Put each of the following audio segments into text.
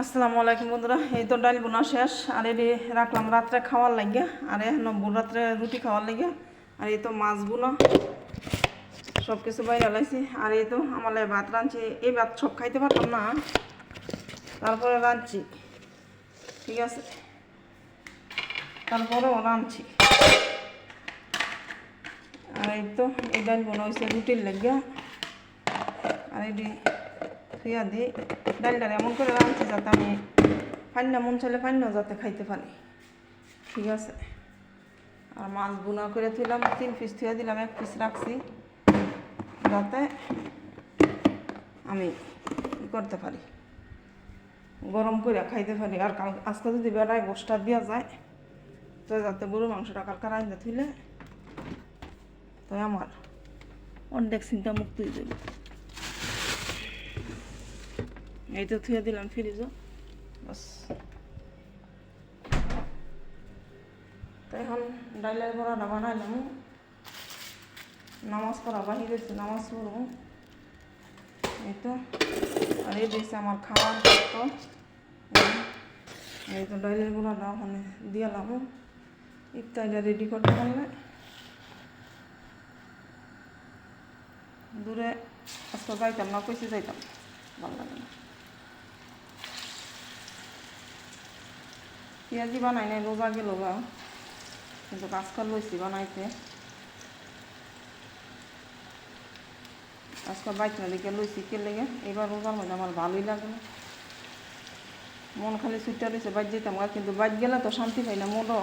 আসসালামু আলাইকুম বন্ধুরা, এই তো ডাল বোনা শেষ, আর এটি রাখলাম রাত্রে খাওয়ার লাগে আর এখন রাত্রে রুটি খাওয়ার লাগে আর এই তো মাছ বোনা সব কিছু বাইরে লাইছি, আর এই তো আমার ভাত রাঁধছি, এই ভাত সব খাইতে পারতাম না, তারপরে রাঁধছি, ঠিক আছে, তারপরেও রাঁধছি, আর এই তো এই ডাল বোনা হয়েছে রুটির লাগে আর এটি থুইয়া দিই ডালটা এমন করে রাঁধছি যাতে আমি ফান্না মন চাইলে ফান্নাও যাতে খাইতে পারি। ঠিক আছে? আর মাছ বুনা করে থুইলাম তিন পিস থুয়ে দিলাম, এক পিস রাখছি, যাতে আমি করতে পারি। গরম করে খাইতে পারি। আর কাল আজকে যদি বেড়ায় গোষ্ঠটা দেওয়া যায়, তো যাতে গরু মাংসটা কালকে রাঁধতে থুইলে, তো আমার অর্ধেক চিন্তা মুক্তি যাবে। এই তো থুয়ে দিলাম ফ্রিজ বাস। তো এখন ডাইলের বড়াটা বানাইলাম। নামাজ পড়া বাহির নামাজ পড়ব। এই তো। আর এই দিয়েছে আমার খাওয়ার তো এই তো ডাইলের বড়াটা ওখানে দিয়ালাম ইফতারিটা রেডি করতে পারলে। দূরে আজকে যাইতাম না, কইছে যাইতাম। ভালো লাগে না। পেঁয়াজি বানাই নাই, রোজা গেল গা। কিন্তু আজকাল লইছি বানাইতে। আজকাল বাইক না দিকে লইছি কে লেগে। এবার রোজার মধ্যে আমার ভালোই লাগে মন খালি সুইটা রয়েছে বাইক যেতাম কিন্তু বাইক গেলে তো শান্তি পাই না, মনও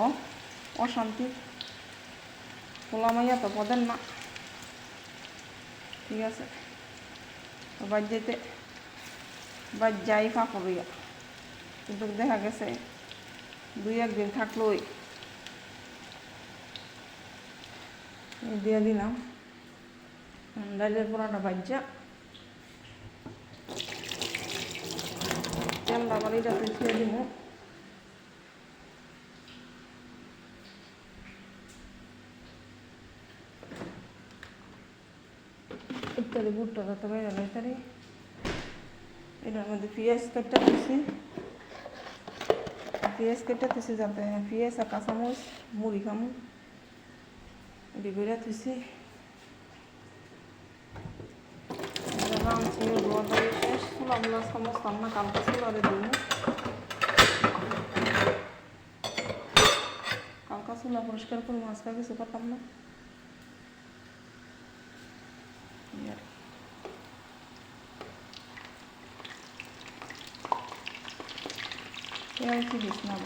অশান্তি। খোলা মাইয়া তো পদের না। ঠিক আছে। বাইক যেতে বাইক যাই ফাঁকো রইয়া কিন্তু দেখা গেছে দুই একদিন থাকলোই। দিয়ে দিলাম। ডাইলের পোড়াটা বাজ্যা তেলটা আবার এইটাতে দিব। ইত্যাদি বুটটা যাতে বাইরে ইত্যাদি এটার মধ্যে পেঁয়াজ কাটটা দিচ্ছি পেঁয়াজ কেটে থুইছি যাতে পেঁয়াজ আর কাঁচামরিচ মুড়ি খামু এটি করে আজকে মস্তাম না কালকে চুলারে দিব কালকা চুলা পরিষ্কার করব আজকে কিছু করতাম না এই আর কি। পেঁয়াজ একটু বেশ নেব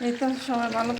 এই তো সময় ভালো